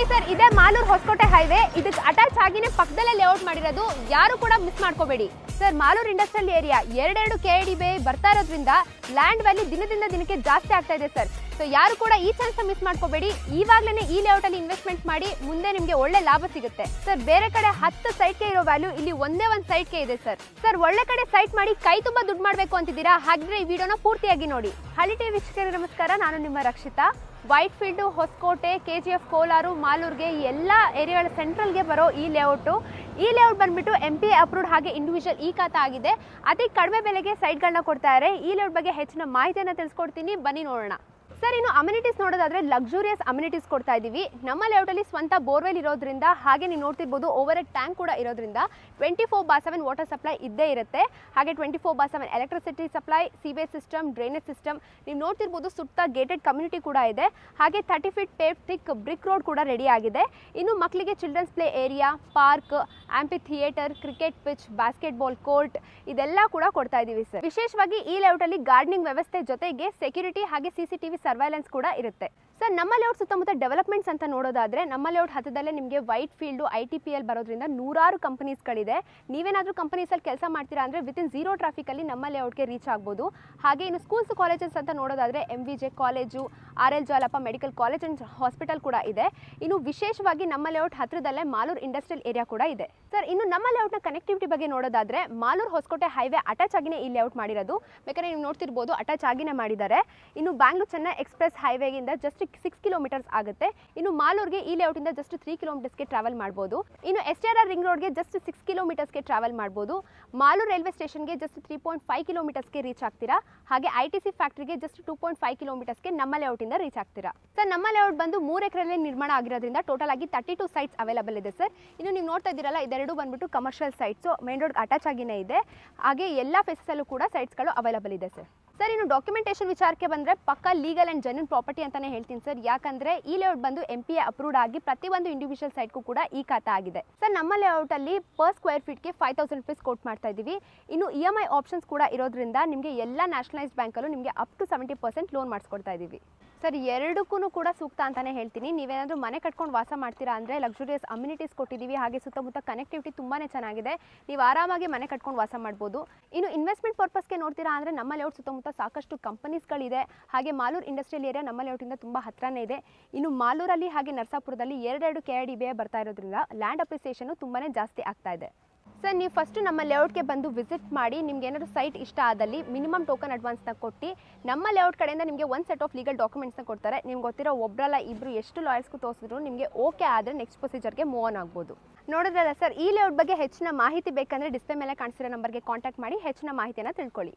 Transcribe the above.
ನೋಡಿ ಸರ್, ಇದೇ ಮಾಲೂರು ಹೊಸಕೋಟೆ ಹೈವೇ. ಇದಕ್ಕೆ ಅಟ್ಯಾಚ್ ಆಗಿನೇ ಪಕ್ಕದಲ್ಲೇ ಲೇಔಟ್ ಮಾಡಿರೋದು ಯಾರು ಕೂಡ ಮಿಸ್ ಮಾಡ್ಕೋಬೇಡಿ. ಸರ್, ಮಾಲೂರು ಇಂಡಸ್ಟ್ರಿಯಲ್ ಏರಿಯಾ ಎರಡೆರಡು ಕೆ ಡಿ ಬೇ ಬರ್ತಾ ಇರೋದ್ರಿಂದ ಲ್ಯಾಂಡ್ ವ್ಯಾಲ್ಯೂ ದಿನದಿಂದ ದಿನಕ್ಕೆ ಜಾಸ್ತಿ ಆಗ್ತಾ ಇದೆ ಸರ್. ಸೊ ಯಾರು ಕೂಡ ಈ ಚಾನ್ಸ್ ಮಿಸ್ ಮಾಡ್ಕೋಬೇಡಿ. ಈವಾಗಲೇ ಈ ಲೇಔಟ್ ಅಲ್ಲಿ ಇನ್ವೆಸ್ಟ್ಮೆಂಟ್ ಮಾಡಿ ಮುಂದೆ ನಿಮಗೆ ಒಳ್ಳೆ ಲಾಭ ಸಿಗುತ್ತೆ. ಸರ್ ಬೇರೆ ಕಡೆ ಹತ್ತು ಸೈಟ್ಗೆ ಇರೋ ವ್ಯಾಲ್ಯೂ ಇಲ್ಲಿ ಒಂದೇ ಒಂದು ಸೈಟ್ಗೆ ಇದೆ ಸರ್. ಸರ್ ಒಳ್ಳೆ ಕಡೆ ಸೈಟ್ ಮಾಡಿ ಕೈ ತುಂಬಾ ದುಡ್ಡು ಮಾಡಬೇಕು ಅಂತಿದ್ದೀರಾ? ಹಾಗಿದ್ರೆ ಈ ವಿಡಿಯೋನ ಪೂರ್ತಿಯಾಗಿ ನೋಡಿ. ಹಳಿ ವೀಕ್ಷಕರಿಗೆ ನಮಸ್ಕಾರ. ನಾನು ನಿಮ್ಮ Rakshita. Whitefield Hoskote K G F Kolar, ಮಾಲೂರ್ಗೆ ಎಲ್ಲ ಏರಿಯಾಗಳ ಸೆಂಟ್ರಲ್ಗೆ ಬರೋ ಈ ಲೇಔಟು ಈ ಲೇಔಟ್ ಬಂದ್ಬಿಟ್ಟು ಎಂ ಪಿ ಅಪ್ರೂವ್ಡ್ ಹಾಗೆ ಇಂಡಿವಿಜುವಲ್ ಈ ಖಾತ ಆಗಿದೆ. ಅತಿ ಕಡಿಮೆ ಬೆಲೆಗೆ ಸೈಟ್ಗಳನ್ನ ಕೊಡ್ತಾ ಇದ್ದಾರೆ ಈ ಲೇಔಟ್ ಬಗ್ಗೆ ಹೆಚ್ಚಿನ ಮಾಹಿತಿಯನ್ನು ತಿಳಿಸ್ಕೊಡ್ತೀನಿ. ಬನ್ನಿ ನೋಡೋಣ. ಸರ್, ಇನ್ನು ಅಮ್ಯುನಿಟೀಸ್ ನೋಡೋದಾದ್ರೆ ಲಕ್ಸುರಿಯಸ್ ಅಮ್ಯುನಿಟೀಸ್ ಕೊಡ್ತಾ ಇದ್ದೀವಿ ನಮ್ಮ ಲೇಔಟಲ್ಲಿ ಸ್ವಂತ ಬೋರ್ವೆಲ್ ಇರೋದ್ರಿಂದ, ಹಾಗೆ ನೀವು ನೋಡ್ತಿರ್ಬೋದು ಓವರ್ ಹೆಡ್ ಟ್ಯಾಂಕ್ ಕೂಡ ಇರೋದ್ರಿಂದ twenty four by seven water supply ಇದ್ದೇ ಇರುತ್ತೆ. ಹಾಗೆ twenty four by seven electricity supply sewage system drainage system ನೀವು ನೋಡ್ತಿರ್ಬೋದು ಸುತ್ತ ಗೇಟೆಡ್ ಕಮ್ಯುನಿಟಿ ಕೂಡ ಇದೆ. ಹಾಗೆ thirty feet pave thick brick road ಕೂಡ ರೆಡಿ ಆಗಿದೆ. ಇನ್ನು ಮಕ್ಕಳಿಗೆ children's play area park amphitheatre cricket pitch basketball court ಇದೆಲ್ಲ ಕೂಡ ಕೊಡ್ತಾ ಇದ್ದೀವಿ ಸರ್. ವಿಶೇಷವಾಗಿ ಈ ಲೇಔಟಲ್ಲಿ ಗಾರ್ಡನಿಂಗ್ ವ್ಯವಸ್ಥೆ ಜೊತೆಗೆ ಸೆಕ್ಯೂರಿಟಿ ಹಾಗೆ C C T V surveillance ಕೂಡ ಇರುತ್ತೆ. ಸರ್ ನಮ್ಮ ಲೇಔಟ್ ಸುತ್ತಮುತ್ತ ಡೆವಲಪ್ಮೆಂಟ್ಸ್ ಅಂತ ನೋಡೋದಾದ್ರೆ, ನಮ್ಮ ಲೇಔಟ್ ಹತ್ತದಲ್ಲೇ ನಿಮಗೆ Whitefield I T P L ಬರೋದ್ರಿಂದ ನೂರಾರು ಕಂಪನೀಸ್ಗಳಿದೆ ನೀವೇನಾದರೂ ಕಂಪನೀಸಲ್ಲಿ ಕೆಲಸ ಮಾಡ್ತೀರಾ ಅಂದರೆ ವಿತಿನ್ ಝೀರೋ ಟ್ರಾಫಿಕಲ್ಲಿ ನಮ್ಮ ಲೇಔಟ್ಗೆ ರೀಚ್ ಆಗ್ಬೋದು. ಹಾಗೆ ಇನ್ನು ಸ್ಕೂಲ್ಸ್ ಕಾಲೇಜಸ್ ಅಂತ ನೋಡೋದಾದ್ರೆ M V J college R L Jalappa medical college and hospital ಕೂಡ ಇದೆ. ಇನ್ನು ವಿಶೇಷವಾಗಿ ನಮ್ಮ ಲೇಔಟ್ ಹತ್ತಿರದಲ್ಲೇ ಮಾಲೂರು ಇಂಡಸ್ಟ್ರಿಯಲ್ ಏರಿಯಾ ಕೂಡ ಇದೆ. ಸರ್, ಇನ್ನು ನಮ್ಮ ಲೇಔಟ್ನ ಕನೆಕ್ಟಿವಿಟಿ ಬಗ್ಗೆ ನೋಡೋದಾದ್ರೆ ಮಾಲೂರು ಹೊಸಕೋಟೆ ಹೈವೇ ಅಟ್ಯಾಚ್ ಆಗಿನೇ ಈ ಲೇಔಟ್ ಮಾಡಿರೋದು. ಬೇಕಾದ್ರೆ ನೀವು ನೋಡ್ತಿರ್ಬೋದು ಅಟ್ಯಾಚ್ ಆಗಿನೇ ಮಾಡಿದ್ದಾರೆ. ಇನ್ನು ಬ್ಯಾಂಗ್ಳೂರ್ ಚೆನ್ನೈ ಎಕ್ಸ್ಪ್ರೆಸ್ ಹೈವೇಗಿಂದ ಜಸ್ಟ್ ಸಿಕ್ಸ್ ಕಿಲೋಮೀಟರ್ಸ್ ಆಗುತ್ತೆ. ಇನ್ನು ಮಾಲೂರಿಗೆ ಈ ಲೇಔಟಿಂದ ಜಸ್ಟ್ ತ್ರೀ ಕಿಲೋಮೀಟರ್ಸ್ಗೆ ಟ್ರಾವೆಲ್ ಮಾಡ್ಬೋದು. ಇನ್ನು ಎಸ್ ಆರ್ ರಿಂಗ್ ರೋಡ್ಗೆ ಜಸ್ಟ್ ಸಿಕ್ಸ್ ಕಿಲೋಮೀಟರ್ಸ್ಗೆ ಟ್ರಾವೆಲ್ ಮಾಡ್ಬೋದು. ಮಾಲೂರು ರೈಲ್ವೆ ಸ್ಟೇಷನ್ಗೆ ಜಸ್ಟ್ ತ್ರೀ ಪಾಯಿಂಟ್ ಫೈವ್ ಕಿಲೋಮೀಟರ್ಸ್ಗೆ ರೀಚ್ ಆಗ್ತೀರಾ? ಹಾಗೆ ಐ ಟಿ ಸಿ ಫ್ಯಾಕ್ಟ್ರಿಗೆ ಜಸ್ಟ್ ಟೂ ಪಾಯಿಂಟ್ ಫೈವ್ ಕಿಲೋಮೀಟರ್ಸ್ಗೆ ನಮ್ಮ ಲೇಔಟಿಂದ ರೀಚ್ ಆಗ್ತೀರಾ? ಸರ್, ನಮ್ಮ ಲೇಔಟ್ ಬಂದು ಮೂರು ಎಕರೆಯಲ್ಲಿ ನಿರ್ಮಾಣ ಆಗಿರೋದ್ರಿಂದ ಟೋಟಲ್ ಆಗಿ ತರ್ಟಿ ಟು ಸೈಟ್ಸ್ ಅವೈಲಬಲ್ ಇದೆ, ಸರ್. ಇನ್ನು ನೀವು ನೋಡ್ತಾ ಇದ್ದೀರಲ್ಲ ಇದೆರಡು ಬಂದ್ಬಿಟ್ಟು commercial sites main road attach ಆಗಿನೇ ಇದೆ. ಹಾಗೆ ಎಲ್ಲ ಫೇಸಸಲ್ಲೂ ಕೂಡ ಸೈಟ್ಸ್ಗಳು ಅವೈಲಬಲ್ ಇದೆ ಸರ್ ಸರ್ ಇನ್ನು ಡಾಕ್ಯುಮೆಂಟೇಷನ್ ವಿಚಾರಕ್ಕೆ ಬಂದರೆ ಪಕ್ಕ ಲೀಗಲ್ ಆ್ಯಂಡ್ ಜೆನ್ಯೂನ್ ಪ್ರಾಪರ್ಟಿ ಅಂತಾನೆ ಹೇಳ್ತೀನಿ ಸರ್ ಯಾಕಂದ್ರೆ ಈ ಲೇಔಟ್ ಬಂದು ಎಂ ಪಿ ಅಪ್ರೂವ್ಡ್ ಆಗಿ ಪ್ರತಿಯೊಂದು ಇಂಡಿವಿಜುವಲ್ ಸೈಟ್ಗೂ ಕೂಡ ಈ ಖಾತಾ ಆಗಿದೆ. ಸರ್ ನಮ್ಮ ಲೇಔಟ್ ಅಲ್ಲಿ ಪರ್ ಸ್ಕ್ವೇರ್ ಫೀಟ್ಗೆ ಫೈವ್ ತೌಸಂಡ್ ರುಪೀಸ್ ಕೋಟ್ ಮಾಡ್ತಾ ಇದ್ದೀವಿ. ಇನ್ನು ಇ ಎಂ ಐ ಆಪ್ಷನ್ಸ್ ಕೂಡ ಇರೋದ್ರಿಂದ ನಿಮಗೆ ಎಲ್ಲ ನ್ಯಾಷನಲೈಸ್ಡ್ ಬ್ಯಾಂಕಲ್ಲೂ ನಿಮಗೆ up to seventy percent loan ಮಾಡಿಸ್ಕೊಡ್ತಾ ಇದ್ದೀವಿ. ಸರ್ ಎರಡಕ್ಕೂ ಕೂಡ ಸೂಕ್ತ ಅಂತಾನೆ ಹೇಳ್ತೀನಿ. ನೀವೇನಾದರೂ ಮನೆ ಕಟ್ಕೊಂಡು ವಾಸ ಮಾಡ್ತೀರಾ ಅಂದರೆ ಲಕ್ಸುರಿಯಸ್ ಅಮ್ಯುನಿಟೀಸ್ ಕೊಟ್ಟಿದ್ದೀವಿ. ಹಾಗೆ ಸುತ್ತಮುತ್ತ ಕನೆಕ್ಟಿವಿಟಿ ತುಂಬಾ ಚೆನ್ನಾಗಿದೆ. ನೀವು ಆರಾಮಾಗಿ ಮನೆ ಕಟ್ಕೊಂಡು ವಾಸ ಮಾಡ್ಬೋದು. ಇನ್ನು ಇನ್ವೆಸ್ಟ್ಮೆಂಟ್ ಪರ್ಪಸ್ಗೆ ನೋಡ್ತೀರಾ ಅಂದರೆ ನಮ್ಮ ಲೇಔಟ್ ಸುತ್ತಮುತ್ತ ಸಾಕಷ್ಟು ಕಂಪನೀಸ್ಗಳಿದೆ ಹಾಗೆ ಮಾಲೂರು ಇಂಡಸ್ಟ್ರಿಯಲ್ ಏರಿಯಾ ನಮ್ಮ ಲೇಔಟಿಂದ ತುಂಬ ಹತ್ರನೇ ಇದೆ. ಇನ್ನು ಮಾಲೂರಲ್ಲಿ ಹಾಗೆ ನರಸಾಪುರದಲ್ಲಿ ಎರಡೆರಡು ಕೆ ಐ ಡಿ ಬಿ ಬರ್ತಾ ಇರೋದ್ರಿಂದ ಲ್ಯಾಂಡ್ ಅಪ್ರಿಸಿಯೇಷನು ತುಂಬಾ ಜಾಸ್ತಿ ಆಗ್ತಾ ಇದೆ. ಸರ್, ನೀವು ಫಸ್ಟು ನಮ್ಮ ಲೇಔಟ್ಗೆ ಬಂದು ವಿಸಿಟ್ ಮಾಡಿ, ನಿಮ್ಗೆ ಏನಾದರೂ ಸೈಟ್ ಇಷ್ಟ ಆದಲ್ಲಿ ಮಿನಿಮಮ್ ಟೋಕನ್ ಅಡ್ವಾನ್ಸ್ನ ಕೊಟ್ಟು, ನಮ್ಮ ಲೇಔಟ್ ಕಡೆಯಿಂದ ನಿಮಗೆ ಒಂದು ಸೆಟ್ ಆಫ್ ಲೀಗಲ್ ಡಾಕ್ಯುಮೆಂಟ್ಸ್ನ ಕೊಡ್ತಾರೆ. ನಿಮ್ಗೆ ಗೊತ್ತಿರೋ ಒಬ್ಬರಲ್ಲ ಇಬ್ಬರು ಎಷ್ಟು ಲಾಯರ್ಸ್ಗೂ ತೋರಿಸಿದ್ರು, ನಿಮಗೆ ಓಕೆ ಆದರೆ ನೆಕ್ಸ್ಟ್ ಪ್ರೊಸೀಜರ್ಗೆ ಮೂವ್ ಆನ್ ಆಗ್ಬೋದು. ನೋಡಿದ್ರಲ್ಲ ಸರ್ ಈ ಲೇಔಟ್ ಬಗ್ಗೆ ಹೆಚ್ಚಿನ ಮಾಹಿತಿ ಬೇಕಂದರೆ ಡಿಸ್ಪ್ಲೇ ಮೇಲೆ ಕಾಣಿಸಿರೋ ನಂಬರ್ಗೆ ಕಾಂಟ್ಯಾಕ್ಟ್ ಮಾಡಿ, ಹೆಚ್ಚಿನ ಮಾಹಿತಿಯನ್ನು ತಿಳ್ಕೊಳ್ಳಿ.